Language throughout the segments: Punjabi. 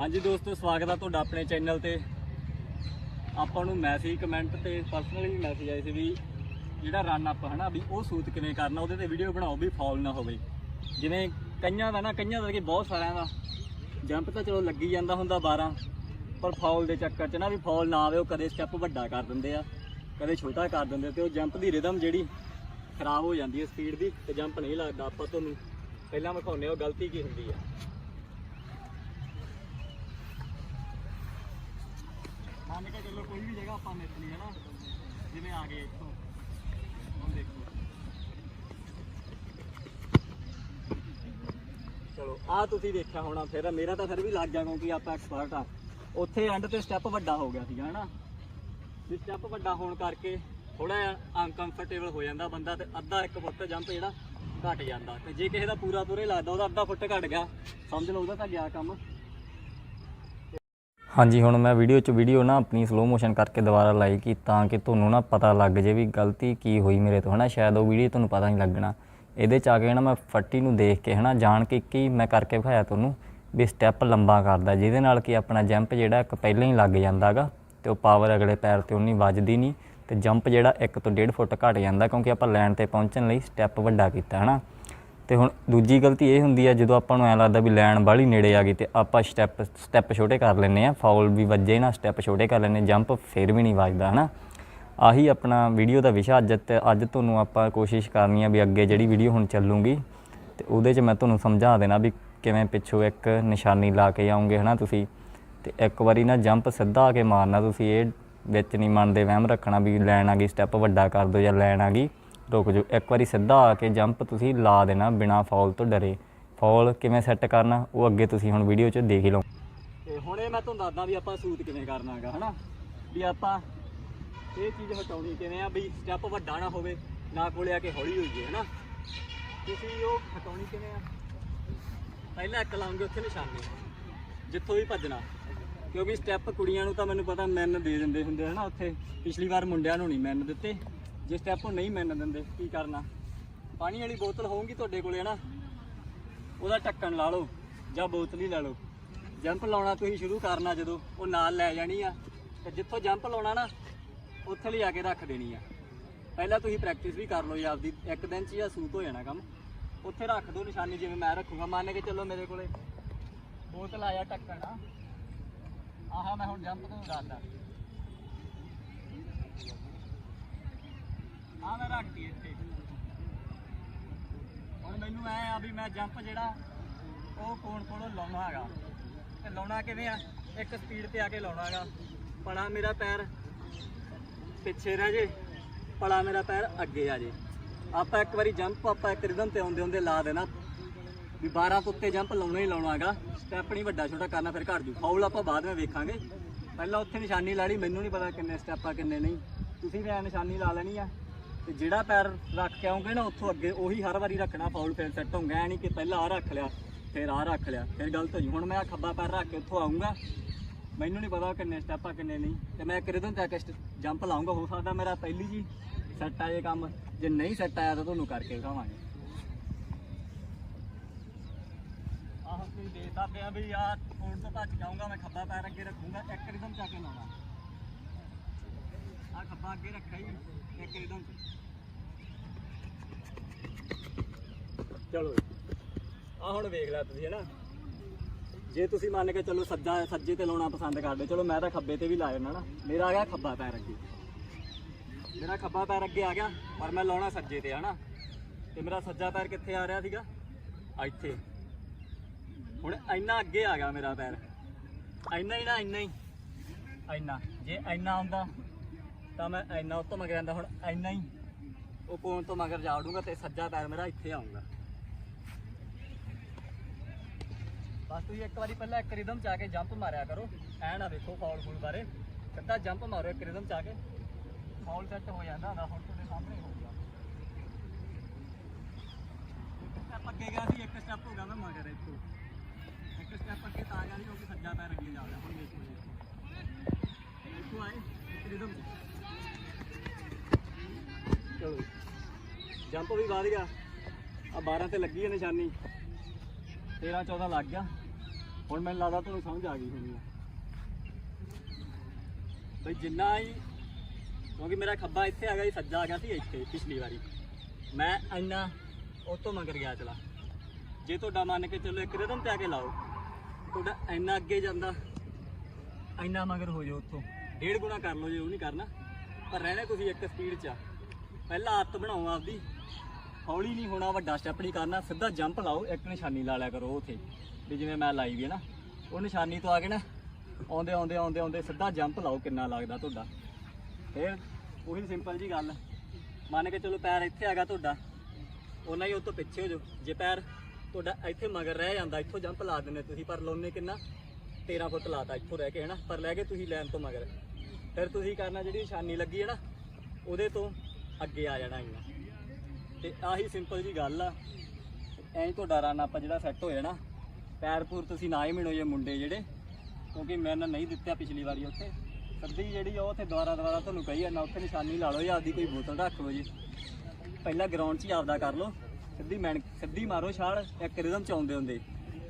ਹਾਂਜੀ ਦੋਸਤੋ, ਸਵਾਗਤ ਆ ਤੁਹਾਡਾ ਆਪਣੇ ਚੈਨਲ ਤੇ। ਆਪਾਂ ਨੂੰ ਮੈਸੇਜ ਕਮੈਂਟ ਤੇ ਪਰਸਨਲੀ ਮੈਸੇਜ ਆਏ ਸੀ ਵੀ ਜਿਹੜਾ ਰਨ ਅਪ ਹਨਾ, ਵੀ ਉਹ ਸੂਤ ਕਿਵੇਂ ਕਰਨਾ, ਉਹਦੇ ਤੇ ਵੀਡੀਓ ਬਣਾਓ ਵੀ ਫਾਲ ਨਾ ਹੋਵੇ। ਜਿਵੇਂ ਕਈਆਂ ਦਾ ਨਾ, ਕਈਆਂ ਦਾ ਕਿ ਬਹੁਤ ਸਾਰਿਆਂ ਦਾ। ਜੰਪ ਤਾਂ ਚਲੋ ਲੱਗੀ ਜਾਂਦਾ ਹੁੰਦਾ 12 ਪਰ ਫਾਲ ਦੇ ਚੱਕਰ 'ਚ ਨਾ ਵੀ ਫਾਲ ਨਾ ਆਵੇ, ਉਹ ਕਦੇ ਸਟੈਪ ਵੱਡਾ ਕਰ ਦਿੰਦੇ ਆ, ਕਦੇ ਛੋਟਾ ਕਰ ਦਿੰਦੇ ਤੇ ਉਹ ਜੰਪ ਦੀ ਰਿਦਮ ਜਿਹੜੀ ਖਰਾਬ ਹੋ ਜਾਂਦੀ ਹੈ ਸਪੀਡ ਦੀ, ਤੇ ਜੰਪ ਨਹੀਂ ਲੱਗਦਾ ਆਪਾਂ ਤੁਹਾਨੂੰ। ਪਹਿਲਾਂ ਵਿਖਾਉਂਦੇ ਹਾਂ ਉਹ ਗਲਤੀ ਕੀ ਹੁੰਦੀ ਆ ਮੰਨ ਕੇ ਚੱਲੋ ਕੋਈ ਵੀ ਜਗ੍ਹਾ ਆਪਾਂ ਮਿੱਥ ਲਈ ਹੈ ਨਾ। ਜਿਵੇਂ ਆ ਗਏ ਇੱਥੋਂ। ਹੁਣ ਦੇਖੋ। ਚਲੋ ਆ ਤੁਸੀਂ ਦੇਖਿਆ ਹੋਣਾ ਫਿਰ। ਮੇਰਾ ਤਾਂ ਫਿਰ ਵੀ ਲੱਗ ਗਿਆ ਕਿਉਂਕਿ ਆਪਾਂ ਐਕਸਪਰਟ ਆ। ਉੱਥੇ ਐਂਡ ਤੇ ਸਟੈਪ ਵੱਡਾ ਹੋ ਗਿਆ ਸੀਗਾ, ਹਨਾ? ਵੀ ਸਟੈਪ ਵੱਡਾ ਹੋਣ ਕਰਕੇ ਥੋੜਾ ਜਿਹਾ ਅਨਕੰਫਰਟੇਬਲ ਹੋ ਜਾਂਦਾ ਬੰਦਾ ਤੇ ਅੱਧਾ ਇੱਕ ਫੁੱਟ ਜੰਪ ਜਿਹੜਾ ਘਟ ਜਾਂਦਾ। ਤੇ ਜੇ ਕਿਸੇ ਦਾ ਪੂਰਾ ਪੂਰਾ ਹੀ ਲੱਗਦਾ, ਉਹਦਾ ਅੱਧਾ ਫੁੱਟ ਘਟ ਗਿਆ। ਸਮਝ ਲਓ, ਉਹਦਾ ਤਾਂ ਗਿਆ ਕੰਮ। ਹਾਂਜੀ, ਹੁਣ ਮੈਂ ਵੀਡੀਓ 'ਚ ਵੀਡੀਓ ਨਾ ਆਪਣੀ ਸਲੋ ਮੋਸ਼ਨ ਕਰਕੇ ਦੁਬਾਰਾ ਲਾਈ ਕਿ ਤਾਂ ਕਿ ਤੁਹਾਨੂੰ ਨਾ ਪਤਾ ਲੱਗ ਜੇ ਵੀ ਗਲਤੀ ਕੀ ਹੋਈ ਮੇਰੇ ਤੋਂ, ਹਨਾ? ਸ਼ਾਇਦ ਉਹ ਵੀਡੀਓ ਤੁਹਾਨੂੰ ਪਤਾ ਨਹੀਂ ਲੱਗਣਾ। ਇਹਦੇ 'ਚ ਆ ਕੇ ਨਾ ਮੈਂ ਫੱਟੀ ਨੂੰ ਦੇਖ ਕੇ, ਹਨਾ, ਜਾਣ ਕੇ ਇੱਕ ਹੀ ਮੈਂ ਕਰਕੇ ਵਿਖਾਇਆ ਤੁਹਾਨੂੰ ਵੀ ਸਟੈਪ ਲੰਬਾ ਕਰਦਾ। ਜਿਹਦੇ ਨਾਲ ਕਿ ਆਪਣਾ ਜੰਪ ਜਿਹੜਾ ਇੱਕ ਪਹਿਲਾਂ ਹੀ ਲੱਗ ਜਾਂਦਾਗਾ ਤੇ ਉਹ ਪਾਵਰ ਅਗਲੇ ਪੈਰ ਤੇ ਉਨੀ ਵੱਜਦੀ ਨਹੀਂ ਤੇ ਜੰਪ ਜਿਹੜਾ 1 ਤੋਂ 1.5 ਫੁੱਟ ਘਟ ਜਾਂਦਾ ਕਿਉਂਕਿ ਆਪਾਂ ਲਾਈਨ ਤੇ ਪਹੁੰਚਣ ਲਈ ਸਟੈਪ ਵੱਡਾ ਕੀਤਾ, ਹਨਾ? ਤੇ ਹੁਣ ਦੂਜੀ ਗਲਤੀ ਇਹ ਹੁੰਦੀ ਹੈ ਜਦੋਂ ਆਪਾਂ ਨੂੰ ਐ ਲੱਗਦਾ ਵੀ ਲੈਣ ਬਾਹਲੀ ਨੇੜੇ ਆ ਗਈ ਤੇ ਆਪਾਂ ਸਟੈਪ ਸਟੈਪ ਛੋਟੇ ਕਰ ਲੈਂਦੇ ਆ ਫਾਉਲ ਵੀ ਵੱਜੇ ਨਾ ਸਟੈਪ ਛੋਟੇ ਕਰ ਲੈਂਦੇ ਜੰਪ ਫਿਰ ਵੀ ਨਹੀਂ ਵੱਜਦਾ, ਹਨਾ? ਆਹੀ ਆਪਣਾ ਵੀਡੀਓ ਦਾ ਵਿਸ਼ਾ ਅੱਜ ਤੇ, ਅੱਜ ਤੁਹਾਨੂੰ ਆਪਾਂ ਕੋਸ਼ਿਸ਼ ਕਰਨੀ ਆ ਵੀ ਅੱਗੇ ਜਿਹੜੀ ਵੀਡੀਓ ਹੁਣ ਚੱਲੂਗੀ, ਤੇ ਉਹਦੇ 'ਚ ਮੈਂ ਤੁਹਾਨੂੰ ਸਮਝਾ ਦੇਣਾ ਵੀ ਕਿਵੇਂ ਪਿੱਛੋਂ ਇੱਕ ਨਿਸ਼ਾਨੀ ਲਾ ਕੇ ਆਉਂਗੇ, ਹਨਾ ਤੁਸੀਂ? ਤੇ ਇੱਕ ਵਾਰੀ ਨਾ ਜੰਪ ਸਿੱਧਾ ਆ ਕੇ ਮਾਰਨਾ ਤੁਸੀਂ, ਇਹ ਵਿੱਚ ਨਹੀਂ ਮੰਨਦੇ ਵਹਿਮ ਰੱਖਣਾ ਵੀ ਲੈਣ ਆ ਗਈ ਸਟੈਪ ਵੱਡਾ ਕਰ ਦਿਓ ਜਾਂ ਲੈਣ ਆ ਗਈ। ਰੁਕ ਜਾਓ। ਇੱਕ ਵਾਰੀ ਸਿੱਧਾ ਆ ਕੇ ਜੰਪ ਤੁਸੀਂ ਲਾ ਦੇਣਾ ਬਿਨਾ ਫਾਉਲ ਤੋਂ ਡਰੇ। ਫਾਉਲ ਕਿਵੇਂ ਸੈੱਟ ਕਰਨਾ, ਉਹ ਅੱਗੇ ਤੁਸੀਂ ਹੁਣ ਵੀਡੀਓ 'ਚ ਦੇਖ ਹੀ ਲਓ। ਤੇ ਹੁਣ ਇਹ ਮੈਂ ਤੁਹਾਨੂੰ ਦੱਸਦਾ ਵੀ ਆਪਾਂ ਸੂਤ ਕਿਵੇਂ ਕਰਨਾ ਹਨਾ? ਵੀ ਆਪਾਂ ਇਹ ਚੀਜ਼ ਹਟਾਉਣੀ ਕਿਵੇਂ ਆ ਵੀ ਸਟੈਪ ਵੱਡਾ ਨਾ ਹੋਵੇ, ਨਾ ਕੋਲੇ ਆ ਕੇ ਹੌਲੀ ਹੋਈਏ ਹਨਾ? ਤੁਸੀਂ ਉਹ ਹਟਾਉਣੀ ਕਿਵੇਂ ਆ? ਪਹਿਲਾਂ ਇੱਕ ਲਾਉਂਗੇ ਉੱਥੇ ਨਿਸ਼ਾਨੇ। ਜਿੱਥੋਂ ਵੀ ਭੱਜਣਾ। ਕਿਉਂਕਿ ਸਟੈਪ ਕੁੜੀਆਂ ਨੂੰ ਤਾਂ ਮੈਨੂੰ ਪਤਾ ਮੈਨ ਦੇ ਦਿੰਦੇ ਹੁੰਦੇ ਹਨਾ, ਉੱਥੇ। ਪਿਛਲੀ ਵਾਰ ਮੁੰਡਿਆਂ ਨੂੰ ਨਹੀਂ ਮੈਨ ਦਿੱਤੇ। ਜੇ ਸਟੈਪ ਉਹ ਨਹੀਂ ਮੈਨ ਦਿੰਦੇ, ਕੀ ਕਰਨਾ? ਪਾਣੀ ਵਾਲੀ ਬੋਤਲ ਹੋਊਗੀ ਤੁਹਾਡੇ ਕੋਲੇ, ਹਨਾ? ਉਹਦਾ ਢੱਕਣ ਲਾ ਲਓ, ਜਾਂ ਬੋਤਲ ਹੀ ਲੈ ਲਓ। ਜੰਪ ਲਾਉਣਾ ਤੁਸੀਂ ਸ਼ੁਰੂ ਕਰਨਾ ਜਦੋਂ, ਉਹ ਨਾਲ ਲੈ ਜਾਣੀ ਆ। ਤੇ ਜਿੱਥੋਂ ਜੰਪ ਲਾਉਣਾ ਨਾ, ਉੱਥੇ ਲਿਆ ਕੇ ਰੱਖ ਦੇਣੀ ਆ। ਪਹਿਲਾਂ ਤੁਸੀਂ ਪ੍ਰੈਕਟਿਸ ਵੀ ਕਰ ਲਓ ਜੀ ਆਪਦੀ, ਇੱਕ ਦਿਨ ਚ ਹੀ ਆ, ਸੂਤ ਹੋ ਜਾਣਾ ਕੰਮ। ਉੱਥੇ ਰੱਖ ਦਿਓ ਨਿਸ਼ਾਨੀ ਜਿਵੇਂ ਮੈਂ ਰੱਖੂਗਾ, ਮੰਨ ਕੇ ਚੱਲੋ ਮੇਰੇ ਕੋਲੇ। ਬੋਤਲ ਆਇਆ ਢੱਕਣ ਆ ਆਹਾ ਮੈਂ ਹੁਣ ਜੰਪ ਤੋਂ ਦੱਸਦਾ ਆ ਮੈਂ ਰੱਖਤੀ ਇੱਥੇ। ਹੁਣ ਮੈਨੂੰ ਐ ਆ ਵੀ ਮੈਂ ਜੰਪ ਜਿਹੜਾ, ਉਹ ਕੋਣ ਕੋਲੋਂ ਲਾਉਣਾ ਹੈਗਾ। ਤੇ ਲਾਉਣਾ ਕਿਵੇਂ ਆ? ਇੱਕ ਸਪੀਡ ਤੇ ਆ ਕੇ ਲਾਉਣਾ ਹੈਗਾ। ਪੜਾ ਮੇਰਾ ਪੈਰ ਪਿੱਛੇ ਰਹਿ ਜੇ ਪੜਾ ਮੇਰਾ ਪੈਰ ਅੱਗੇ ਆ ਜੇ। ਆਪਾਂ ਇੱਕ ਵਾਰੀ ਜੰਪ ਆਪਾਂ ਇੱਕ ਰਿਦਮ ਤੇ ਆਉਂਦੇ ਆਉਂਦੇ ਲਾ ਦੇਣਾ। ਵੀ 12 ਤੋਂ ਉੱਤੇ ਜੰਪ ਲਾਉਣਾ ਹੀ ਲਾਉਣਾ ਹੈਗਾ। ਸਟੈਪ ਨਹੀਂ ਵੱਡਾ, ਛੋਟਾ ਕਰਨਾ ਫਿਰ ਘਟ ਜੂ ਫਾਉਲ ਆਪਾਂ ਬਾਅਦ ਵਿੱਚ ਵੇਖਾਂਗੇ। ਪਹਿਲਾਂ ਉੱਥੇ ਨਿਸ਼ਾਨੀ ਲਾ ਲਈ, ਮੈਨੂੰ ਨਹੀਂ ਪਤਾ ਕਿੰਨੇ ਸਟੈਪ ਆ, ਕਿੰਨੇ ਨਹੀਂ। ਤੁਸੀਂ ਵੀ ਐ ਨਿਸ਼ਾਨੀ ਲਾ ਲੈਣੀ ਆ। ਤੇ ਜਿਹੜਾ ਪੈਰ ਰੱਖ ਕੇ ਆਉਂਗੇ ਨਾ ਉੱਥੋਂ ਅੱਗੇ, ਉਹੀ ਹਰ ਵਾਰੀ ਰੱਖਣਾ ਫਾਉਲ ਫਿਰ ਸੈੱਟ ਹੋਊਗਾ, ਐ ਨਹੀਂ ਕਿ ਪਹਿਲਾਂ ਆ ਰੱਖ ਲਿਆ, ਫਿਰ ਆ ਰੱਖ ਲਿਆ, ਫਿਰ ਗਲਤ ਹੋ ਜੂ ਹੁਣ ਮੈਂ ਆਹ ਖੱਬਾ ਪੈਰ ਰੱਖ ਕੇ ਉੱਥੋਂ ਆਉਂਗਾ ਮੈਨੂੰ ਨਹੀਂ ਪਤਾ ਕਿੰਨੇ ਸਟੈਪ ਆ, ਕਿੰਨੇ ਨਹੀਂ। ਤੇ ਮੈਂ ਇੱਕ ਰਿਦਮ ਤੇ ਜੰਪ ਲਾਉਂਗਾ ਹੋ ਸਕਦਾ ਮੇਰਾ ਪਹਿਲੀ ਜੀ ਸੈੱਟ ਆਏ ਕੰਮ, ਜੇ ਨਹੀਂ ਸੈੱਟ ਆਇਆ ਤਾਂ ਤੁਹਾਨੂੰ ਕਰਕੇ ਦਿਖਾਵਾਂਗੇ। ਆਹ ਤੁਸੀਂ ਦੇਖ ਸਕਦੇ ਆ ਵੀ ਯਾਰ ਕੋੜ ਤੋਂ ਭੱਜ ਜਾਊਂਗਾ ਮੈਂ ਖੱਬਾ ਪੈਰ ਅੱਗੇ ਰੱਖੂੰਗਾ, ਇੱਕ ਰਿਦਮ ਚ ਕੇ ਲਾਉਣਾ ਆ ਖੱਬਾ ਅੱਗੇ ਰੱਖਿਆ ਹੀ ਇੱਕ ਰਿਦਮ ਚਲੋ ਆ ਹੁਣ ਵੇਖ ਲਿਆ ਤੁਸੀਂ ਹੈਨਾ ਜੇ ਤੁਸੀਂ ਮੰਨ ਕੇ ਚੱਲੋ ਸੱਜਾ, ਸੱਜੇ ਤੇ ਲਾਉਣਾ ਪਸੰਦ ਕਰਦੇ, ਚਲੋ ਮੈਂ ਤਾਂ ਖੱਬੇ ਤੇ ਵੀ ਲਾ ਜਾਣਾ ਨਾ। ਮੇਰਾ ਆ ਗਿਆ ਖੱਬਾ ਪੈਰ ਅੱਗੇ। ਮੇਰਾ ਖੱਬਾ ਪੈਰ ਅੱਗੇ ਆ ਗਿਆ, ਪਰ ਮੈਂ ਲਾਉਣਾ ਸੱਜੇ ਤੇ ਹਨਾ ਤੇ ਮੇਰਾ ਸੱਜਾ ਪੈਰ ਕਿੱਥੇ ਆ ਰਿਹਾ ਸੀਗਾ? ਇੱਥੇ। ਹੁਣ ਇੰਨਾ ਅੱਗੇ ਆ ਗਿਆ ਮੇਰਾ ਪੈਰ। ਇੰਨਾ ਹੀ ਨਾ, ਇੰਨਾ ਹੀ। ਇੰਨਾ। ਜੇ ਇੰਨਾ ਆਉਂਦਾ ਤਾਂ ਮੈਂ ਇੰਨਾ ਉੱਤੋਂ ਮਗਰ ਆਂਦਾ ਹੁਣ ਇੰਨਾ ਹੀ। ਉਹ ਕੋਣ ਤੋਂ ਮਗਰ ਜਾ ਵੜੂੰਗਾ ਤੇ ਸੱਜਾ ਪੈਰ ਮੇਰਾ ਇੱਥੇ ਆਊਗਾ। ਬਸ ਤੁਸੀਂ ਇੱਕ ਵਾਰੀ ਪਹਿਲਾਂ ਇੱਕ ਰਿਦਮ ਚ ਆ ਕੇ ਜੰਪ ਮਾਰਿਆ ਕਰੋ। ਐ ਨਾ ਵੇਖੋ ਫਾਉਲ ਫੂਲ ਬਾਰੇ। ਸਿੱਧਾ ਜੰਪ ਮਾਰੋ ਇੱਕ ਰਿਦਮ ਚ ਆ ਕੇ। ਫਾਉਲ ਸੈੱਟ ਹੋ ਜਾਂਦਾ ਹੁੰਦਾ, ਹੁਣ ਤੁਹਾਡੇ ਸਾਹਮਣੇ ਹੋ ਗਿਆ। ਸਟੈਪ ਅੱਗੇ ਗਿਆ ਸੀ, ਇੱਕ ਸਟੈਪ ਹੋ ਗਿਆ ਮੈਂ ਮਗਰ ਇੱਥੋਂ। ਇੱਕ ਸਟੈਪ ਅੱਗੇ ਤਾਂ ਗਿਆ ਸੀ ਕਿਉਂਕਿ ਸੱਜਾ ਪੈਰ ਅੱਗੇ ਜਾ ਰਿਹਾ, ਹੁਣ ਵੇਖੋ ਜੀ। ਆਏ ਰਿਦਮ ਚ। ਚਲੋ। ਜੰਪ ਵੀ ਵੱਧ ਗਿਆ। ਆ 12 ਤੇ ਲੱਗੀ ਹੈ ਨਿਸ਼ਾਨੀ। 13 14 ਲੱਗ ਗਿਆ। ਹੁਣ ਮੈਨੂੰ ਲੱਗਦਾ ਤੁਹਾਨੂੰ ਸਮਝ ਆ ਗਈ ਹੋਣੀ ਆ। ਬਈ ਜਿੰਨਾ ਹੀ ਕਿਉਂਕਿ ਮੇਰਾ ਖੱਬਾ ਇੱਥੇ ਆ ਗਿਆ ਸੀ ਸੱਜਾ ਆ ਗਿਆ ਸੀ ਇੱਥੇ ਪਿਛਲੀ ਵਾਰੀ। ਮੈਂ ਇੰਨਾ ਉਹ ਤੋਂ ਮਗਰ ਗਿਆ ਚਲਾ। ਜੇ ਤੁਹਾਡਾ ਮੰਨ ਕੇ ਚੱਲੋ ਇੱਕ ਰਿਦਮ ਤੇ ਆ ਕੇ ਲਾਓ, ਤੁਹਾਡਾ ਇੰਨਾ ਅੱਗੇ ਜਾਂਦਾ, ਇੰਨਾ ਮਗਰ ਹੋ ਜਾਓ ਉੱਥੋਂ। ਡੇਢ ਗੁਣਾ ਕਰ ਲਓ ਜੇ ਉਹ ਨਹੀਂ ਕਰਨਾ। ਪਰ ਰਹਿਣਾ ਤੁਸੀਂ ਇੱਕ ਸਪੀਡ 'ਚ ਆ। ਪਹਿਲਾਂ ਆਦਤ ਬਣਾਓ ਆਪਦੀ। ਹੌਲੀ ਨਹੀਂ ਹੋਣਾ, ਵੱਡਾ ਸਟੈਪ ਨਹੀਂ ਕਰਨਾ, ਸਿੱਧਾ ਜੰਪ ਲਾਓ, ਇੱਕ ਨਿਸ਼ਾਨੀ ਲਾ ਲਿਆ ਕਰੋ ਉੱਥੇ। ਵੀ ਜਿਵੇਂ ਮੈਂ ਲਾਈ ਵੀ ਹੈ ਨਾ, ਉਹ ਨਿਸ਼ਾਨੀ ਤੋਂ ਆ ਕੇ ਨਾ, ਆਉਂਦੇ ਆਉਂਦੇ ਆਉਂਦੇ ਆਉਂਦੇ ਸਿੱਧਾ ਜੰਪ ਲਾਓ ਕਿੰਨਾ ਲੱਗਦਾ ਤੁਹਾਡਾ। ਫਿਰ ਉਹੀ ਸਿੰਪਲ ਜੀ ਗੱਲ। ਮੰਨ ਕੇ ਚਲੋ ਪੈਰ ਇੱਥੇ ਹੈਗਾ ਤੁਹਾਡਾ ਉਹਨਾਂ ਹੀ ਉਹ ਤੋਂ ਪਿੱਛੇ ਹੋ ਜਾਓ। ਜੇ ਪੈਰ ਤੁਹਾਡਾ ਇੱਥੇ ਮਗਰ ਰਹਿ ਜਾਂਦਾ, ਇੱਥੋਂ ਜੰਪ ਲਾ ਦਿੰਦੇ ਤੁਸੀਂ, ਪਰ ਲਾਉਨੇ ਕਿੰਨਾ? 13 ਫੁੱਟ ਲਾਤਾ ਇੱਥੋਂ ਰਹਿ ਕੇ ਹੈ ਨਾ ਪਰ ਲੈ ਕੇ ਤੁਸੀਂ ਲੈਣ ਤੋਂ ਮਗਰ। ਫਿਰ ਤੁਸੀਂ ਕਰਨਾ ਜਿਹੜੀ ਨਿਸ਼ਾਨੀ ਲੱਗੀ ਹੈ ਨਾ, ਉਹਦੇ ਤੋਂ ਅੱਗੇ ਆ ਜਾਣਾ ਹੈਗਾ। ਤੇ ਆਹੀ ਸਿੰਪਲ ਜੀ ਗੱਲ ਆ। ਐਂ ਤੁਹਾਡਾ ਰਨ ਆਪਾਂ ਜਿਹੜਾ ਸੈੱਟ ਹੋ ਜਾਣਾ ਪੈਰ ਪੂਰ ਤੁਸੀਂ ਨਾ ਹੀ ਮਿਣੋ ਜੇ ਮੁੰਡੇ ਜਿਹੜੇ, ਕਿਉਂਕਿ ਮੈਂ ਨਾ ਨਹੀਂ ਦਿੱਤਾ ਪਿਛਲੀ ਵਾਰੀ ਉੱਥੇ। ਸੱਦੀ ਜਿਹੜੀ ਆ, ਉਹ ਉੱਥੇ ਦੁਬਾਰਾ ਦੁਬਾਰਾ ਤੁਹਾਨੂੰ ਕਹੀ ਜਾਂਦਾ, ਉੱਥੇ ਨਿਸ਼ਾਨੀ ਲਾ ਲਓ ਜਾਂ ਆਪਦੀ ਕੋਈ ਬੋਤਲ ਰੱਖ ਲਓ ਜੀ। ਪਹਿਲਾਂ ਗਰਾਊਂਡ 'ਚ ਹੀ ਆਪਦਾ ਕਰ ਲਓ। ਸਿੱਧੀ ਮੈਨ ਸਿੱਧੀ ਮਾਰੋ ਛਾਲ, ਇੱਕ ਰਿਦਮ 'ਚ ਆਉਂਦੇ ਹੁੰਦੇ।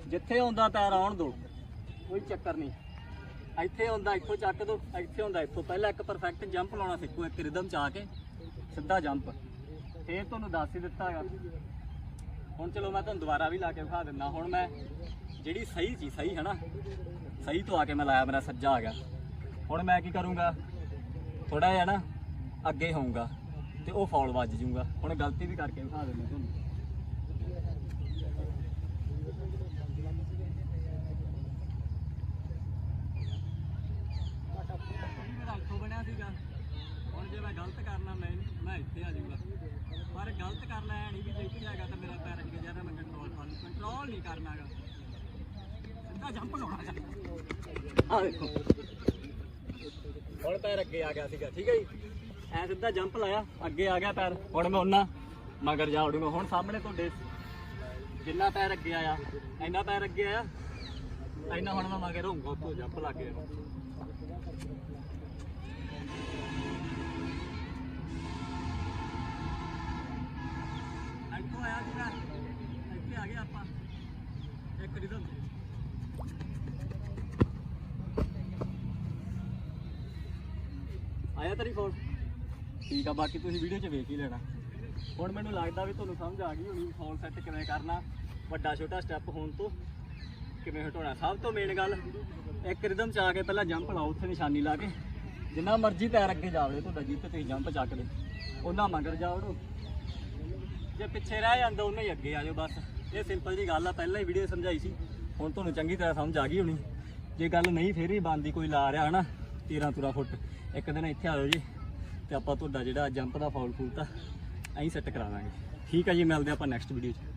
ਜਿੱਥੇ ਆਉਂਦਾ ਪੈਰ ਆਉਣ ਦਿਓ ਕੋਈ ਚੱਕਰ ਨਹੀਂ। ਇੱਥੇ ਆਉਂਦਾ, ਇੱਥੋਂ ਚੱਕ ਦੋ, ਇੱਥੇ ਆਉਂਦਾ, ਇੱਥੋਂ। ਪਹਿਲਾਂ ਇੱਕ ਪਰਫੈਕਟ ਜੰਪ ਲਾਉਣਾ ਸਿੱਖੋ, ਇੱਕ ਰਿਦਮ 'ਚ ਆ ਕੇ। ਸਿੱਧਾ ਜੰਪ ਫੇਰ ਤੁਹਾਨੂੰ ਦੱਸ ਹੀ ਦਿੱਤਾ ਹੈਗਾ। ਹੁਣ ਚਲੋ ਮੈਂ ਤੁਹਾਨੂੰ ਦੁਬਾਰਾ ਵੀ ਲਾ ਕੇ ਵਿਖਾ ਦਿੰਦਾ। ਹੁਣ ਮੈਂ ਜਿਹੜੀ ਸਹੀ ਸੀ, ਸਹੀ ਹੈ ਨਾ, ਸਹੀ ਤੋਂ ਆ ਕੇ ਮੈਂ ਲਾਇਆ, ਮੇਰਾ ਸੱਜਾ ਆ ਗਿਆ। ਹੁਣ ਮੈਂ ਕੀ ਕਰੂੰਗਾ? ਥੋੜਾ ਜਿਹਾ ਨਾ ਅੱਗੇ ਹੋਊਗਾ ਤੇ ਉਹ ਫਾਉਲ ਵੱਜ ਜਾਊਗਾ ਹੁਣ ਗਲਤੀ ਵੀ ਕਰਕੇ ਵਿਖਾ ਦਿੰਦਾ ਤੁਹਾਨੂੰ। ਬਣਿਆ ਸੀਗਾ। ਹੁਣ ਜੇ ਮੈਂ ਗਲਤ ਕਰਨਾ, ਮੈਂ ਮੈਂ ਇੱਥੇ ਆ ਜਾਊਗਾ। ਪਰ ਗਲਤ ਕਰਨਾ ਹੈ ਨਹੀਂ ਵੀ ਜੇ ਇੱਥੇ ਹੈਗਾ ਤਾਂ ਮੇਰਾ ਪੈਰ ਅੱਗੇ ਜਾਂਦਾ ਮੈਂ ਕੰਟਰੋਲ ਕਰ ਕੰਟਰੋਲ ਨਹੀਂ ਕਰਨਾਗਾ ਸਿੱਧਾ ਜੰਪ ਲਾਉਣਾ ਆ ਦੇਖੋ। ਹੁਣ ਪੈਰ ਅੱਗੇ ਆ ਗਿਆ ਸੀਗਾ, ਠੀਕ ਹੈ ਜੀ? ਐ ਸਿੱਧਾ ਜੰਪ ਲਾਇਆ, ਅੱਗੇ ਆ ਗਿਆ ਪੈਰ। ਹੁਣ ਮੈਂ ਉਹਨਾਂ ਮਗਰ ਜਾ ਉਡੂਗਾ। ਹੁਣ ਸਾਹਮਣੇ ਤੁਹਾਡੇ ਜਿੰਨਾ ਪੈਰ ਅੱਗੇ ਆਇਆ, ਇੰਨਾ ਪੈਰ ਅੱਗੇ ਆਇਆ, ਇੰਨਾ ਹੁਣ ਮੈਂ ਮਗਰ ਹੋਊਗਾ, ਉੱਥੋਂ ਜੰਪ ਲੱਗ ਗਿਆ। ਇੱਥੋਂ ਆਇਆ ਸੀਗਾ। ਇੱਥੇ ਆ ਗਏ ਆਪਾਂ। ਇੱਕ ਰਿਦਮ ਆਇਆ ਤੇਰੀ ਫੋਨ ਠੀਕ ਆ, ਬਾਕੀ ਤੁਸੀਂ ਵੀਡੀਓ 'ਚ ਵੇਖ ਹੀ ਲੈਣਾ। ਹੁਣ ਮੈਨੂੰ ਲੱਗਦਾ ਵੀ ਤੁਹਾਨੂੰ ਸਮਝ ਆ ਗਈ ਹੋਣੀ ਫੋਨ ਸੈੱਟ ਕਿਵੇਂ ਕਰਨਾ। ਵੱਡਾ ਛੋਟਾ ਸਟੈਪ ਹੋਣ ਤੋਂ ਕਿਵੇਂ ਹਟਾਉਣਾ। ਸਭ ਤੋਂ ਮੇਨ ਗੱਲ, ਇੱਕ ਰਿਦਮ 'ਚ ਆ ਕੇ ਪਹਿਲਾਂ ਜੰਪ ਲਾਓ, ਉੱਥੇ ਨਿਸ਼ਾਨੀ ਲਾ ਕੇ। ਜਿੰਨਾ ਮਰਜ਼ੀ ਪੈਰ ਅੱਗੇ ਜਾਵੇ ਤੁਹਾਡਾ ਜਿੱਥੇ ਤੁਸੀਂ ਜੰਪ ਚੱਕ ਚੱਕਦੇ ਉਹਨਾਂ ਮਗਰ ਜਾਓ ਜੇ ਪਿੱਛੇ ਰਹਿ ਜਾਂਦਾ ਉਹਨਾਂ ਹੀ ਅੱਗੇ ਆ ਜਾਓ, ਬਸ। ਇਹ ਸਿੰਪਲ ਜੀ ਗੱਲ ਆ, ਪਹਿਲਾਂ ਹੀ ਵੀਡੀਓ ਸਮਝਾਈ ਸੀ। ਹੁਣ ਤੁਹਾਨੂੰ ਚੰਗੀ ਤਰ੍ਹਾਂ ਸਮਝ ਆ ਗਈ ਹੋਣੀ। ਜੇ ਗੱਲ ਨਹੀਂ ਫੇਰ ਵੀ ਬੰਦੀ ਕੋਈ ਲਾ ਰਿਹਾ ਹਨਾ 13 ਤੁਰਾ ਫੁੱਟ। ਇੱਕ ਦਿਨ ਇੱਥੇ ਆ ਜਾਓ ਜੀ, ਤੇ ਆਪਾਂ ਤੁਹਾਡਾ ਜਿਹੜਾ ਜੰਪ ਦਾ ਫਾਉਲ ਫੂਲ ਤਾਂ ਐਂ ਸੈੱਟ ਕਰਾ ਦਾਂਗੇ। ਠੀਕ ਆ ਜੀ, ਮਿਲਦੇ ਆਪਾਂ ਨੈਕਸਟ ਵੀਡੀਓ 'ਚ।